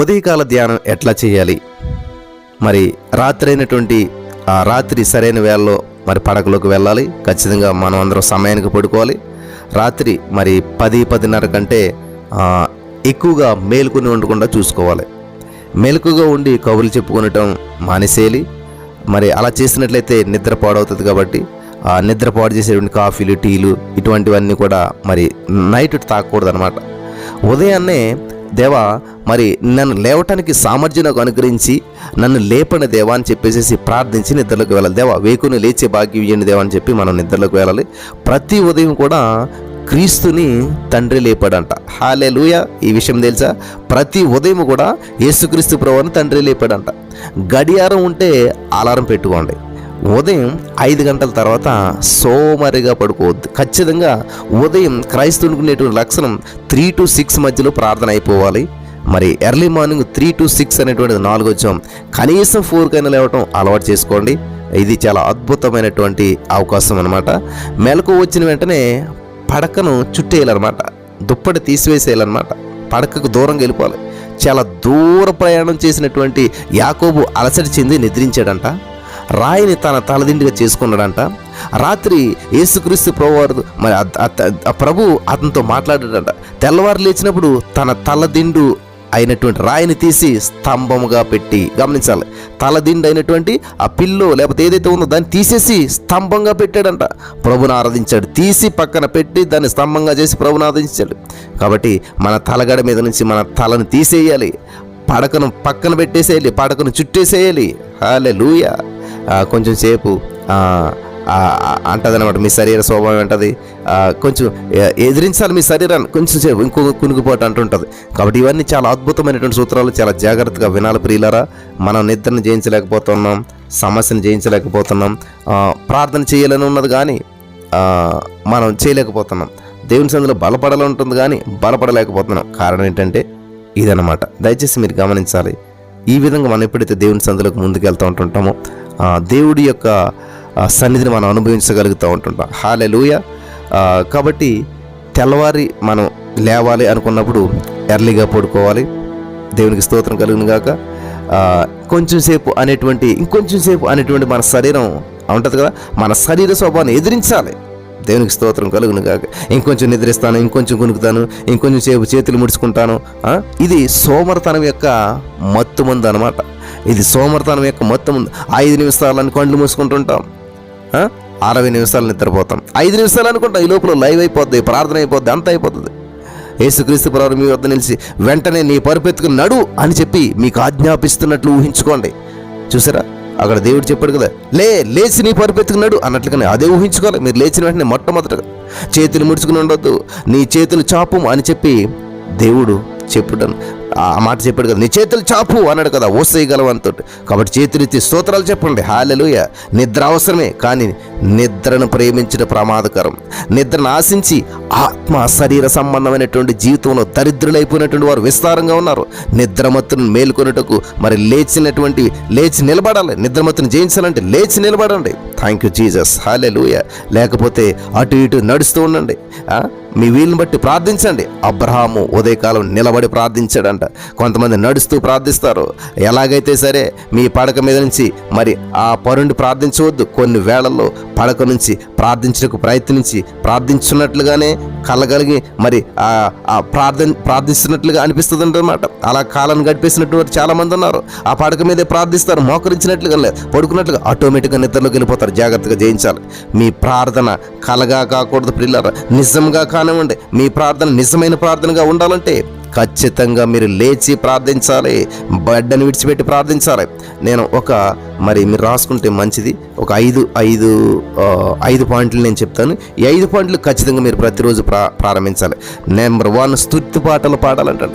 ఉదయకాల ధ్యానం ఎట్లా చేయాలి? మరి రాత్రి అయినటువంటి ఆ రాత్రి సరైన వేళలో మరి పడకలోకి వెళ్ళాలి. ఖచ్చితంగా మనం అందరం సమయానికి పడుకోవాలి. రాత్రి మరి పది పదిన్నర కంటే ఎక్కువగా మేలుకుని ఉండకుండా చూసుకోవాలి. మెలకుగా ఉండి కబుర్లు చెప్పుకునటం మానేసేయాలి. మరి అలా చేసినట్లయితే నిద్ర పాడవుతుంది కాబట్టి ఆ నిద్ర పాడు చేసేటువంటి కాఫీలు టీలు ఇటువంటివన్నీ కూడా మరి నైట్ తాకూడదు అనమాట ఉదయాన్నే దేవా మరి నన్ను లేవటానికి సామర్థ్యం నాకు అనుగ్రహించి నన్ను లేపని దేవా అని చెప్పేసి ప్రార్థించి నిద్రలోకి వెళ్ళాలి. దేవా వేకుని లేచే భాగ్యం ఇవ్వండి దేవా అని చెప్పి మనం నిద్రలోకి వెళ్ళాలి. ప్రతి ఉదయం కూడా క్రీస్తుని తండ్రి లేపాడంట. హాలే లూయ ఈ విషయం తెలుసా? ప్రతి ఉదయం కూడా యేసుక్రీస్తు ప్రభుని తండ్రి లేపాడంట. గడియారం ఉంటే అలారం పెట్టుకోండి. ఉదయం ఐదు గంటల తర్వాత సోమరిగా పడుకోవద్దు. ఖచ్చితంగా ఉదయం క్రైస్తవునికి లక్షణం త్రీ టు సిక్స్ మధ్యలో ప్రార్థన అయిపోవాలి. మరి early morning three to six అనేటువంటిది నాలుగు వచ్చాం కనీసం ఫోర్కైనా లేవటం అలవాటు చేసుకోండి. ఇది చాలా అద్భుతమైనటువంటి అవకాశం అనమాట మెలకు వచ్చిన వెంటనే పడకను చుట్టేయాలన్నమాట. దుప్పటి తీసివేసేయాలన్నమాట. పడకకు దూరంగా వెళ్ళిపోవాలి. చాలా దూర ప్రయాణం చేసినటువంటి యాకోబు అలసట చెంది నిద్రించాడంట. రాయిని తన తలదిండిగా చేసుకున్నాడంట. రాత్రి యేసుక్రీస్తు ప్రభువారు మరి ప్రభు అతనితో మాట్లాడాడంట. తెల్లవారు లేచినప్పుడు తన తలదిండు అయినటువంటి రాయిని తీసి స్తంభముగా పెట్టి గమనించాలి. తలదిండు అయినటువంటి ఆ పిల్లో లేకపోతే ఏదైతే ఉందో దాన్ని తీసేసి స్తంభంగా పెట్టాడంట. ప్రభుని ఆరాధించాడు. తీసి పక్కన పెట్టి దాన్ని స్తంభంగా చేసి ప్రభుని ఆరాధించాడు. కాబట్టి మన తలగడ మీద నుంచి మన తలను తీసేయాలి. పడకను పక్కన పెట్టేసేయాలి. పడకను చుట్టేసేయాలి. హాలే లూయ కొంచెం సేపు అంటదనమాట మీ శరీర స్వభావం ఏంటది? కొంచెం ఎదిరించాలి మీ శరీరాన్ని. కొంచెం సేపు ఇంకో కునుకుపోటు అంటుంటుంది. కాబట్టి ఇవన్నీ చాలా అద్భుతమైనటువంటి సూత్రాలు. చాలా జాగ్రత్తగా వినాలి ప్రియులారా. మనం నిద్రను జయించలేకపోతున్నాం సమస్యను జయించలేకపోతున్నాం ప్రార్థన చేయాలని ఉన్నది కానీ మనం చేయలేకపోతున్నాం. దేవుని సందులో బలపడాలి ఉంటుంది కానీ బలపడలేకపోతున్నాం. కారణం ఏంటంటే ఇదనమాట దయచేసి మీరు గమనించాలి. ఈ విధంగా మనం ఎప్పుడైతే దేవుని సందులకు ముందుకు వెళ్తూ ఉంటుంటామో దేవుడి యొక్క సన్నిధిని మనం అనుభవించగలుగుతూ ఉంటుంటాం. హాలే కాబట్టి తెల్లవారి మనం లేవాలి అనుకున్నప్పుడు ఎర్లీగా పడుకోవాలి. దేవునికి స్తోత్రం కలుగును గాక. కొంచెం సేపు అనేటువంటి ఇంకొంచెం సేపు అనేటువంటి మన శరీరం ఉంటుంది కదా మన శరీర స్వభావాన్ని ఎదిరించాలి. దేవునికి స్తోత్రం కలుగును కాక ఇంకొంచెం నిద్రిస్తాను ఇంకొంచెం కొనుక్కుతాను ఇంకొంచెం సేపు చేతులు ముడుచుకుంటాను ఇది సోమరతనం యొక్క మత్తు మందు అనమాట ఇది సోమరతనం యొక్క మొత్తం ఐదు నిమిషాలని కండ్లు మూసుకుంటుంటాం. అరవై నిమిషాలు నిద్రపోతాం. ఐదు నిమిషాలు అనుకుంటాం. ఈ లోపల లైవ్ అయిపోద్ది ప్రార్థన అయిపోద్ది అంత అయిపోతుంది యేసుక్రీస్తు ప్రభు మీ వద్ద నిలిచి వెంటనే నీ పరిపెత్తుకు నడు అని చెప్పి మీకు ఆజ్ఞాపిస్తున్నట్లు ఊహించుకోండి. చూసారా? అక్కడ దేవుడు చెప్పాడు కదా లే లేచి నీ పరుపెత్తుకున్నాడు అన్నట్లుగానే అదే ఊహించుకోవాలి. మీరు లేచిన వెంటనే మొట్టమొదటగా చేతులు ముడుచుకుని ఉండొద్దు నీ చేతులు చాపం అని చెప్పి దేవుడు చెప్పుడను ఆ మాట చెప్పాడు కదా నీ చేతులు చాపు అన్నాడు కదా ఓసేయగలవు అంతో కాబట్టి చేతులెత్తి స్తోత్రాలు చెప్పండి. హాలెలుయ నిద్ర అవసరమే కానీ నిద్రను ప్రేమించడం ప్రమాదకరం. నిద్రను ఆశించి ఆత్మ శరీర సంబంధమైనటువంటి జీవితంలో దరిద్రులైపోయినటువంటి వారు విస్తారంగా ఉన్నారు. నిద్రమత్తును మేలుకొనుటకు మరి లేచినటువంటి లేచి నిలబడాలి. నిద్రమత్తును జయించాలంటే లేచి నిలబడండి. థ్యాంక్ యూ జీజస్ హాలే లూయ లేకపోతే అటు ఇటు నడుస్తూ ఉండండి. మీ వీలుని బట్టి ప్రార్థించండి. అబ్రహాము ఉదయకాలం నిలబడి ప్రార్థించాడంట. కొంతమంది నడుస్తూ ప్రార్థిస్తారు. ఎలాగైతే సరే మీ పడక మీద నుంచి మరి ఆ పరుండి ప్రార్థించవద్దు. కొన్ని వేళల్లో పడక నుంచి ప్రార్థించడానికి ప్రయత్నించి ప్రార్థించున్నట్లుగానే కలగలిగి మరి ఆ ప్రార్థన ప్రార్థిస్తున్నట్లుగా అనిపిస్తుంది అనమాట అలా కాలం గడిపేసినటువంటి వారు చాలామంది ఉన్నారు. ఆ పడక మీదే ప్రార్థిస్తారు మోకరించినట్లుగా లేదు. పడుకున్నట్లుగా ఆటోమేటిక్గా నిద్రలోకి వెళ్ళిపోతారు. జాగ్రత్తగా జయించాలి. మీ ప్రార్థన కలగా కాకూడదు పిల్లలు నిజంగా కానివ్వండి మీ ప్రార్థన నిజమైన ప్రార్థనగా ఉండాలంటే ఖచ్చితంగా మీరు లేచి ప్రార్థించాలి. బెడ్డని విడిచిపెట్టి ప్రార్థించాలి. నేను ఒక మరి మీరు రాసుకుంటే మంచిది. ఒక ఐదు ఐదు ఐదు పాయింట్లు నేను చెప్తాను. ఈ ఐదు పాయింట్లు ఖచ్చితంగా మీరు ప్రతిరోజు ప్రా ప్రారంభించాలి. నెంబర్ వన్ స్థుతి పాటలు పాడాలంటే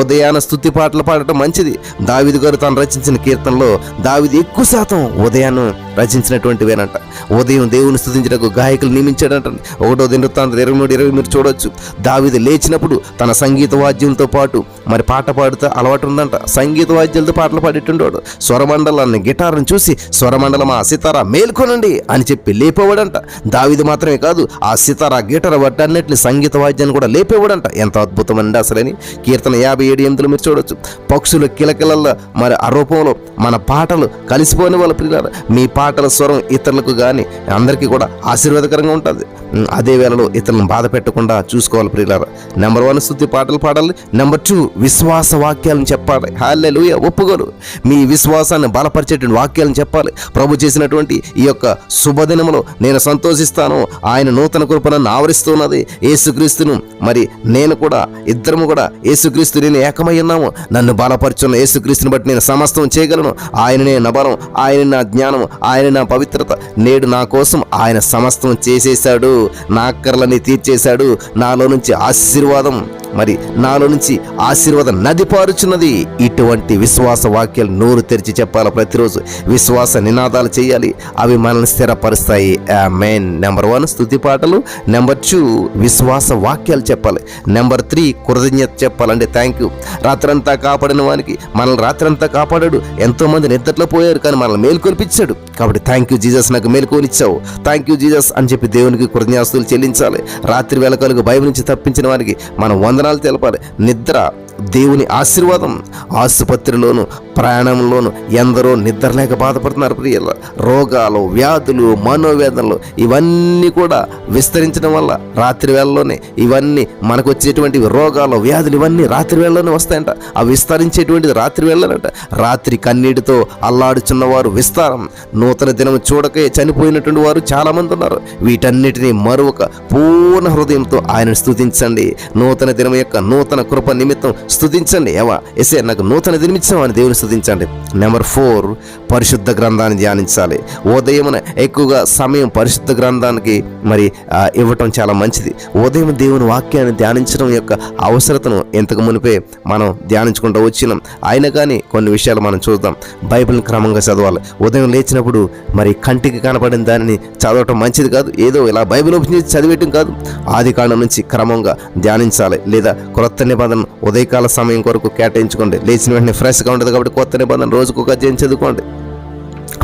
ఉదయాన స్థుతి పాటలు పాడటం మంచిది. దావిది గారు తాను రచించిన కీర్తనలో దావిది ఎక్కువ శాతం ఉదయాన్నం రచించినటువంటివేనంట. ఉదయం దేవుని స్థుతించడానికి గాయకులు నియమించాడంట ఒకటో దినవృత్తాంతం ఇరవై మూడు ఇరవై మీరు చూడొచ్చు. దావిది లేచినప్పుడు తన సంగీత వాద్యంతో పాటు మరి పాట పాడుతూ అలవాటు ఉందంట. సంగీత వాద్యాలతో పాటలు పాడేటుండేవాడు స్వరమండలాన్ని గిటార్ని చూసి స్వరమండలమా సితార మేల్కొనండి అని చెప్పి లేపేవాడంట. దావిది మాత్రమే కాదు ఆ సితార గీటర వడ్డన్నిటిని సంగీత వాద్యాన్ని కూడా లేపేవాడంట. ఎంత అద్భుతమండి అసలని కీర్తన యాభై ఏడు ఎనిమిదిలో మీరు చూడొచ్చు. పక్షుల కిలకిలల్లో మరి ఆ రూపంలో మన పాటలు కలిసిపోని వాళ్ళ పిల్లలు మీ పాటల స్వరం ఇతరులకు కానీ అందరికీ కూడా ఆశీర్వాదకరంగా ఉంటుంది. అదే వేళలో ఇతరులను బాధ పెట్టకుండా చూసుకోవాలి ప్రియులారా. నెంబర్ వన్ స్థుతి పాటలు పాడాలి. నెంబర్ టూ విశ్వాస వాక్యాలను చెప్పాలి. హాలెలుయ ఒప్పుకోరు. మీ విశ్వాసాన్ని బలపరిచేటువంటి వాక్యాలను చెప్పాలి. ప్రభు చేసినటువంటి ఈ యొక్క శుభదినములో నేను సంతోషిస్తాను. ఆయన నూతన కృప నన్ను ఆవరిస్తున్నది యేసుక్రీస్తును. మరి నేను కూడా ఇద్దరము కూడా యేసుక్రీస్తు నేను ఏకమై ఉన్నాము. నన్ను బలపరుచున్న యేసుక్రీస్తుని బట్టి నేను సమస్తం చేయగలను. ఆయననే నా బలం ఆయన నా జ్ఞానం ఆయన నా పవిత్రత నేడు నా కోసం ఆయన సమస్తం చేసేశాడు. నా అక్కర్లని తీర్చేశాడు. నాలో నుంచి ఆశీర్వాదం. మరి నాలో నుంచి ఆశీర్వాద నది పారుచున్నది. ఇటువంటి విశ్వాస వాక్యాలు నోరు తెరిచి చెప్పాలి ప్రతిరోజు? విశ్వాస నినాదాలు చేయాలి. అవి మనల్ని స్థిరపరుస్తాయి. మెయిన్ నెంబర్ వన్ స్థుతి పాటలు. నెంబర్ టూ విశ్వాస వాక్యాలు చెప్పాలి. నెంబర్ త్రీ కృతజ్ఞత చెప్పాలంటే థ్యాంక్ యూ రాత్రంతా కాపాడిన వానికి మనల్ని రాత్రంతా కాపాడాడు. ఎంతో మంది నిద్రలో పోయారు కానీ మనల్ని మేల్కొల్పించాడు కాబట్టి థ్యాంక్ యూ జీజస్ నాకు మేల్కొనిచ్చావు. థ్యాంక్ యూ జీజస్ అని చెప్పి దేవునికి కృతజ్ఞాస్తులు చెల్లించాలి. రాత్రి వేళ కలుగు భయం నుంచి తప్పించిన వారికి మనం వందనాలు తెలపాలి. నిద్ర దేవుని ఆశీర్వాదం ఆసుపత్రిలోను ప్రయాణంలోను ఎందరో నిద్రలేక బాధపడుతున్నారు ప్రియుల. రోగాలు వ్యాధులు మనోవేదనలు ఇవన్నీ కూడా విస్తరించడం వల్ల రాత్రి వేళలోనే ఇవన్నీ మనకు వచ్చేటువంటి రోగాలు వ్యాధులు ఇవన్నీ రాత్రి వేళలోనే వస్తాయంట. ఆ విస్తరించేటువంటిది రాత్రి వేళలోనట. రాత్రి కన్నీటితో అల్లాడుచున్నవారు విస్తారం. నూతన దినం చూడకే చనిపోయినటువంటి వారు చాలామంది ఉన్నారు. వీటన్నిటినీ మరొక పూర్ణ హృదయంతో ఆయన స్థుతించండి నూతన దినం యొక్క నూతన కృప నిమిత్తం స్తుతించండి. ఏవా? ఎసే నాకు నూతన దినమిచ్చావు అని దేవుని ఆస్వాదించండి. నెంబర్ ఫోర్ పరిశుద్ధ గ్రంథాన్ని ధ్యానించాలి. ఉదయమున ఎక్కువగా సమయం పరిశుద్ధ గ్రంథానికి మరి ఇవ్వటం చాలా మంచిది. ఉదయం దేవుని వాక్యాన్ని ధ్యానించడం యొక్క అవసరతను ఇంతకు మునిపే మనం ధ్యానించుకుంటూ వచ్చినాం. అయినా కానీ కొన్ని విషయాలు మనం చూద్దాం. బైబిల్ని క్రమంగా చదవాలి. ఉదయం లేచినప్పుడు మరి కంటికి కనపడిన దానిని చదవటం మంచిది కాదు. ఏదో ఇలా బైబిల్ ఓపెన్ చేసి చదివేయటం కాదు. ఆది కాండం నుంచి క్రమంగా ధ్యానించాలి. లేదా క్రొత్త నిబంధన ఉదయకాల సమయం కొరకు కేటాయించుకోండి. లేచిన వెంటనే ఫ్రెష్గా ఉంటుంది కాబట్టి కొత్త నిబంధన రోజుకు ఒక అధ్యాయం చదువుకోండి.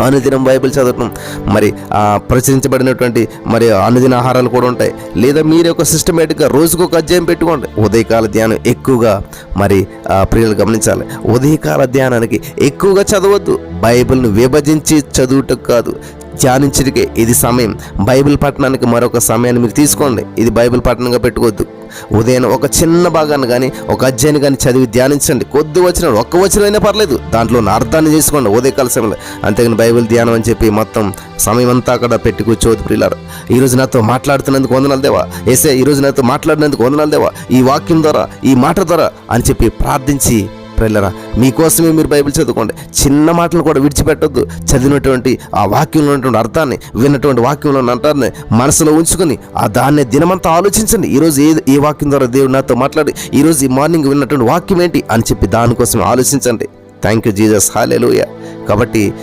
అనుదినం బైబిల్ చదవటం మరి ప్రచురించబడినటువంటి మరి అనుదిన ఆహారాలు కూడా ఉంటాయి. లేదా మీరు ఒక సిస్టమేటిక్గా రోజుకు ఒక అధ్యాయం పెట్టుకోండి. ఉదయకాల ధ్యానం ఎక్కువగా మరి ప్రియులు గమనించాలి. ఉదయకాల ధ్యానానికి ఎక్కువగా చదవద్దు. బైబిల్ను విభజించి చదువుటకు కాదు. ధ్యానించడానికి ఇది సమయం. బైబిల్ పట్టణానికి మరొక సమయాన్ని మీరు తీసుకోండి. ఇది బైబిల్ పట్టణంగా పెట్టుకోవద్దు. ఉదయం ఒక చిన్న భాగాన్ని కానీ ఒక అధ్యాయాన్ని కానీ చదివి ధ్యానించండి. కొద్ది వచ్చిన ఒక్క వచనమైనా పర్లేదు. దాంట్లో ఉన్న అర్థాన్ని చేసుకోండి. ఉదయకాల సమయంలో. అంతేగాని బైబిల్ ధ్యానం అని చెప్పి మొత్తం సమయం అంతా అక్కడ పెట్టి కూర్చోవద్దు ప్రియులారు. ఈ రోజు నాతో మాట్లాడుతున్నందుకు వందనాలు దేవా. ఏసే ఈ రోజు నాతో మాట్లాడినందుకు వందనాలు దేవా. ఈ వాక్యం ద్వారా ఈ మాట ద్వారా అని చెప్పి ప్రార్థించి ప్రిల్లరా మీకోసమే మీరు బైబిల్ చదువుకోండి. చిన్న మాటలు కూడా విడిచిపెట్టొద్దు. చదివినటువంటి ఆ వాక్యంలో ఉన్నటువంటి అర్థాన్ని విన్నటువంటి వాక్యంలో ఉన్న అర్థాన్ని మనసులో ఉంచుకొని ఆ దాన్ని దినమంతా ఆలోచించండి. ఈరోజు ఏ ఏ వాక్యం ద్వారా దేవుడు నాతో మాట్లాడి ఈరోజు ఈ మార్నింగ్ విన్నటువంటి వాక్యం ఏంటి అని చెప్పి దానికోసం ఆలోచించండి. థ్యాంక్ యూ జీజస్ హాలేలుయ కాబట్టి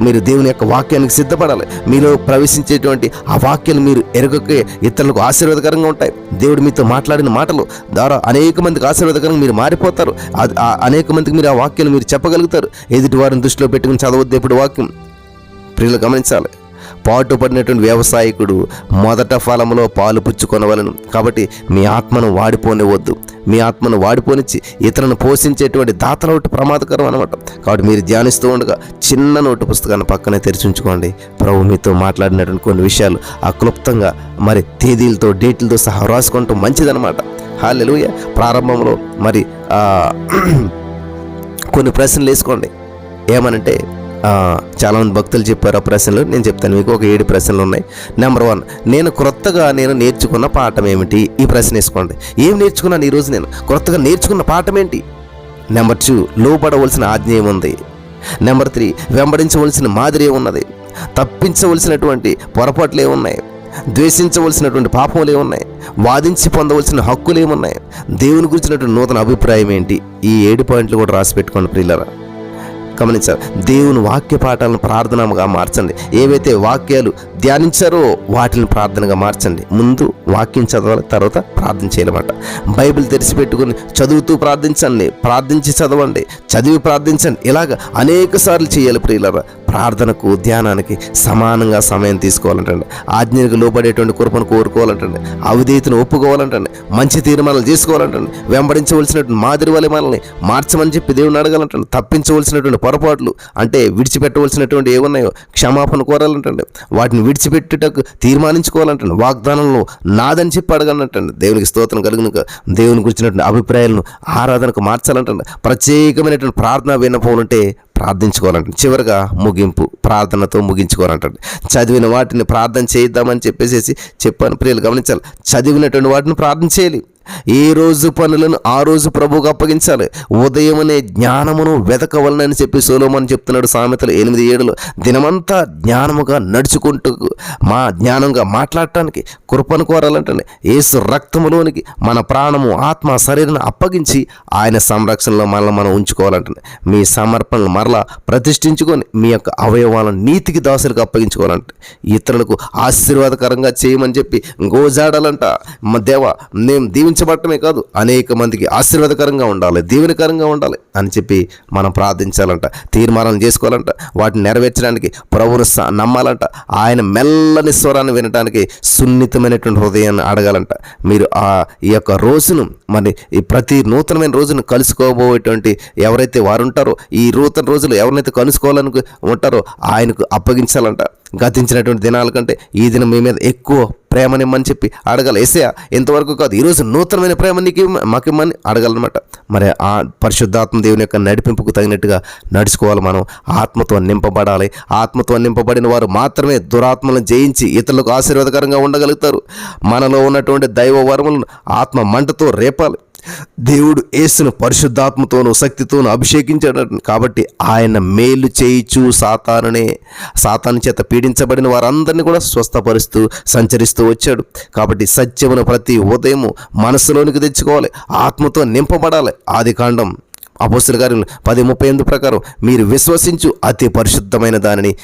మీరు దేవుని యొక్క వాక్యానికి సిద్ధపడాలి. మీలో ప్రవేశించేటువంటి ఆ వాక్యాలు మీరు ఎరగకే ఇతరులకు ఆశీర్వాదకరంగా ఉంటాయి. దేవుడు మీతో మాట్లాడిన మాటలు ద్వారా అనేక మందికి ఆశీర్వాదకరంగా మీరు మారిపోతారు. అది- ఆ అనేక మందికి మీరు ఆ వాక్యాలు మీరు చెప్పగలుగుతారు. ఎదుటి వారిని దృష్టిలో పెట్టుకుని చదవద్దు ఎప్పుడు వాక్యం. ప్రియులు గమనించాలి. పాటుపడినటువంటి వ్యవసాయకుడు మొదట ఫలంలో పాలు పుచ్చుకొనవలను. కాబట్టి మీ ఆత్మను వాడిపోనివద్దు మీ ఆత్మను వాడిపోనిచ్చి ఇతరులను పోషించేటువంటి దాతల ఒకటి ప్రమాదకరం అనమాట కాబట్టి మీరు ధ్యానిస్తూ ఉండగా చిన్న నోటు పుస్తకాన్ని పక్కనే తెరిచి ఉంచుకోండి ప్రభు మీతో మాట్లాడినటువంటి కొన్ని విషయాలు ఆ క్లుప్తంగా మరి తేదీలతో డేట్లతో సహా రాసుకుంటూ మంచిదనమాట హాలెలుయ. ప్రారంభంలో మరి కొన్ని ప్రశ్నలు వేసుకోండి. ఏమనంటే చాలామంది భక్తులు చెప్పారు ఆ ప్రశ్నలు. నేను చెప్తాను మీకు ఒక ఏడు ప్రశ్నలు ఉన్నాయి. నెంబర్ వన్ నేను క్రొత్తగా నేను నేర్చుకున్న పాఠం ఏమిటి? ఈ ప్రశ్న వేసుకోండి. ఏం నేర్చుకున్నాను ఈరోజు నేను? క్రొత్తగా నేర్చుకున్న పాఠం ఏంటి? నెంబర్ టూ లోపడవలసిన ఆజ్ఞ ఏముంది? నెంబర్ త్రీ వెంబడించవలసిన మాదిరి ఏమున్నది? తప్పించవలసినటువంటి పొరపాట్లు ఏమున్నాయి? ద్వేషించవలసినటువంటి పాపములు ఏమున్నాయి? వాదించి పొందవలసిన హక్కులు ఏమున్నాయి? దేవుని గురించినటువంటి నూతన అభిప్రాయం ఏంటి? ఈ ఏడు పాయింట్లు కూడా రాసి పెట్టుకోండి ప్రియులరా. గమనించారు. దేవుని వాక్య పాఠాలను ప్రార్థనగా మార్చండి. ఏవైతే వాక్యాలు ధ్యానించారో వాటిని ప్రార్థనగా మార్చండి. ముందు వాక్యం చదవాలి తర్వాత ప్రార్థన చేయాలన్నమాట. బైబిల్ తెరిచి పెట్టుకుని చదువుతూ ప్రార్థించండి. ప్రార్థించి చదవండి. చదివి ప్రార్థించండి. ఇలాగ అనేక సార్లు చేయాలి ప్రియులరా. ప్రార్థనకు ధ్యానానికి సమానంగా సమయం తీసుకోవాలంటండి. ఆజ్ఞలకు లోపడేటువంటి కృపను కోరుకోవాలంటండి. అవిధేతను ఒప్పుకోవాలంటండి. మంచి తీర్మానాలు చేసుకోవాలంటండి వెంబడించవలసినటువంటి మాదిరి వల్ల మనల్ని మార్చమని చెప్పి దేవుని అడగాలంటండి. తప్పించవలసినటువంటి పొరపాట్లు అంటే విడిచిపెట్టవలసినటువంటి ఏమున్నాయో క్షమాపణ కోరాలంటండి. వాటిని విడిచిపెట్టుటకు తీర్మానించుకోవాలంటండి. వాగ్దానంలో నాదని చెప్పి అడగాలంటండి. దేవునికి స్తోత్రం కలిగిన దేవుని గురించినటువంటి అభిప్రాయాలను ఆరాధనకు మార్చాలంటండి. ప్రత్యేకమైనటువంటి ప్రార్థన విన్నపం ప్రార్థించుకోవాలంటే. చివరిగా ముగింపు ప్రార్థనతో ముగించుకోవాలంటండి చదివిన వాటిని ప్రార్థన చేద్దామని చెప్పేసి చెప్పాను. ప్రియులు గమనించాలి. చదివినటువంటి వాటిని ప్రార్థన చేయాలి. ఏ రోజు పనులను ఆ రోజు ప్రభువుకు అప్పగించాలి. ఉదయం అనే జ్ఞానమును వెతకవలనని చెప్పి సోలోమని చెప్తున్నాడు సామెతలు ఎనిమిది ఏడులో. దినమంతా జ్ఞానముగా నడుచుకుంటూ మా జ్ఞానంగా మాట్లాడటానికి కృపను కోరాలంటే ఏసు రక్తములోనికి మన ప్రాణము ఆత్మ శరీరాన్ని అప్పగించి ఆయన సంరక్షణలో మనల్ని మనం ఉంచుకోవాలంటే మీ సమర్పణలు మరలా ప్రతిష్ఠించుకొని మీ యొక్క అవయవాలను నీతికి దాసులకు అప్పగించుకోవాలంటే ఇతరులకు ఆశీర్వాదకరంగా చేయమని చెప్పి గోజాడాలంట. మా దేవ నేను దీవించబడటమే కాదు అనేక మందికి ఆశీర్వాదకరంగా ఉండాలి దీవెనకరంగా ఉండాలి అని చెప్పి మనం ప్రార్థించాలంట తీర్మానం చేసుకోవాలంట వాటిని నెరవేర్చడానికి ప్రభువును నమ్మాలంట ఆయన మెల్లని స్వరాన్ని వినడానికి సున్నితమైనటువంటి హృదయాన్ని అడగాలంట. మీరు ఆ ఈ యొక్క రోజును మరి ఈ ప్రతి నూతనమైన రోజును కలుసుకోబోయేటువంటి ఎవరైతే వారు ఉంటారో ఈ నూతన రోజులు ఎవరినైతే కలుసుకోవాలని ఉంటారో ఆయనకు అప్పగించాలంట. గతించినటువంటి దినాల కంటే ఈ దినం మీ మీద ఎక్కువ ప్రేమనిమ్మని చెప్పి అడగాలి. ఎసయా ఎంతవరకు కాదు ఈరోజు నూతనమైన ప్రేమ నీకు మాకు ఇమ్మని అడగాలన్నమాట. మరి ఆ పరిశుద్ధాత్మ దేవుని యొక్క నడిపింపుకు తగినట్టుగా నడుచుకోవాలి మనం. ఆత్మతో నింపబడాలి. ఆత్మతో నింపబడిన వారు మాత్రమే దురాత్మలను జయించి ఇతరులకు ఆశీర్వాదకరంగా ఉండగలుగుతారు. మనలో ఉన్నటువంటి దైవ వరములను ఆత్మ మంటతో రేపాలి. దేవుడు యేసును పరిశుద్ధాత్మతోను శక్తితోను అభిషేకించాడు. కాబట్టి ఆయన మేలు చేయిచు సాతానునే సాతాను చేత పీడించబడిన వారందరినీ కూడా స్వస్థపరుస్తూ సంచరిస్తూ వచ్చాడు. కాబట్టి సత్యమును ప్రతి ఉదయము మనసులోనికి తెచ్చుకోవాలి. ఆత్మతో నింపబడాలి. ఆది కాండం అపోస్తుల గారి పది ముప్పై ఎనిమిది ప్రకారం మీరు విశ్వసించు అతి పరిశుద్ధమైన దానిని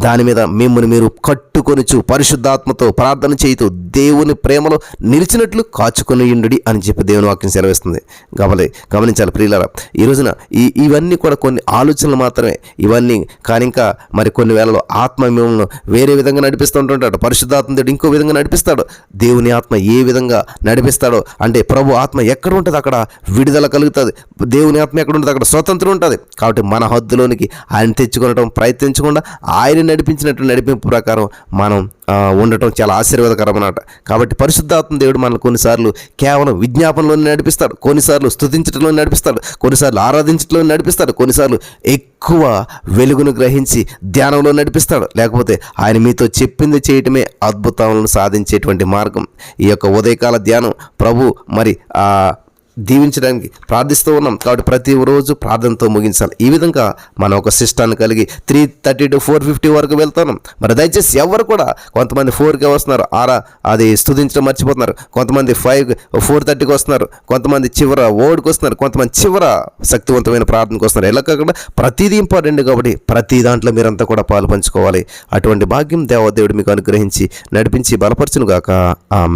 దాని మీద మిమ్మల్ని మీరు కట్టుకొనిచు పరిశుద్ధాత్మతో ప్రార్థన చేయుతూ దేవుని ప్రేమలో నిలిచినట్లు కాచుకొని ఉండుడి అని చెప్పి దేవుని వాక్యం సెలవిస్తుంది. గమలే గమనించాలి ప్రియులారా ఈ రోజున ఈ ఇవన్నీ కూడా కొన్ని ఆలోచనలు మాత్రమే. ఇవన్నీ కానీ ఇంకా మరి కొన్ని వేళలో ఆత్మ మిమ్మల్ని వేరే విధంగా నడిపిస్తుంటుంటాడు. పరిశుద్ధాత్మ దేవుడు ఇంకో విధంగా నడిపిస్తాడు. దేవుని ఆత్మ ఏ విధంగా నడిపిస్తాడో అంటే ప్రభు ఆత్మ ఎక్కడ ఉంటుంది అక్కడ? విడుదల కలుగుతుంది. దేవుని ఆత్మ ఎక్కడ ఉంటుంది? అక్కడ స్వతంత్రం ఉంటుంది. కాబట్టి మన హద్దులోనికి ఆయన తెచ్చుకోవడం ప్రయత్నించకుండా ఆయన నడిపించినట్టు నడిపింపు ప్రకారం మనం ఉండటం చాలా ఆశీర్వాదకరం అన్నమాట కాబట్టి పరిశుద్ధాత్మ దేవుడు మనల్ని కొన్నిసార్లు కేవలం విజ్ఞాపనలోనే నడిపిస్తాడు కొన్నిసార్లు స్తుతించడంలో నడిపిస్తాడు కొన్నిసార్లు ఆరాధించడంలో నడిపిస్తాడు కొన్నిసార్లు ఎక్కువ వెలుగును గ్రహించి ధ్యానంలో నడిపిస్తాడు. లేకపోతే ఆయన మీతో చెప్పింది చేయటమే అద్భుతాలను సాధించేటువంటి మార్గం. ఈ యొక్క ఉదయకాల ధ్యానం. ప్రభు మరి దీవించడానికి ప్రార్థిస్తూ ఉన్నాం. కాబట్టి ప్రతి రోజు ప్రార్థనతో ముగించాలి. ఈ విధంగా మనం ఒక సిస్టాన్ని కలిగి three thirty to four fifty వరకు వెళ్తున్నాం. మరి దయచేసి ఎవరు కూడా కొంతమంది ఫోర్కే వస్తున్నారు. ఆరా అది స్థుతించడం మర్చిపోతున్నారు. కొంతమంది ఫైవ్ ఫోర్ థర్టీకి వస్తున్నారు. కొంతమంది చివర ఓడికి వస్తున్నారు. కొంతమంది చివర శక్తివంతమైన ప్రార్థనకు వస్తున్నారు. ఎలా కాకుండా ప్రతిదీ ఇంపార్టెంట్ కాబట్టి ప్రతి దాంట్లో మీరంతా కూడా పాలు పంచుకోవాలి. అటువంటి భాగ్యం దేవదేవుడు మీకు అనుగ్రహించి నడిపించి బలపరచునుగాక. ఆ ఆ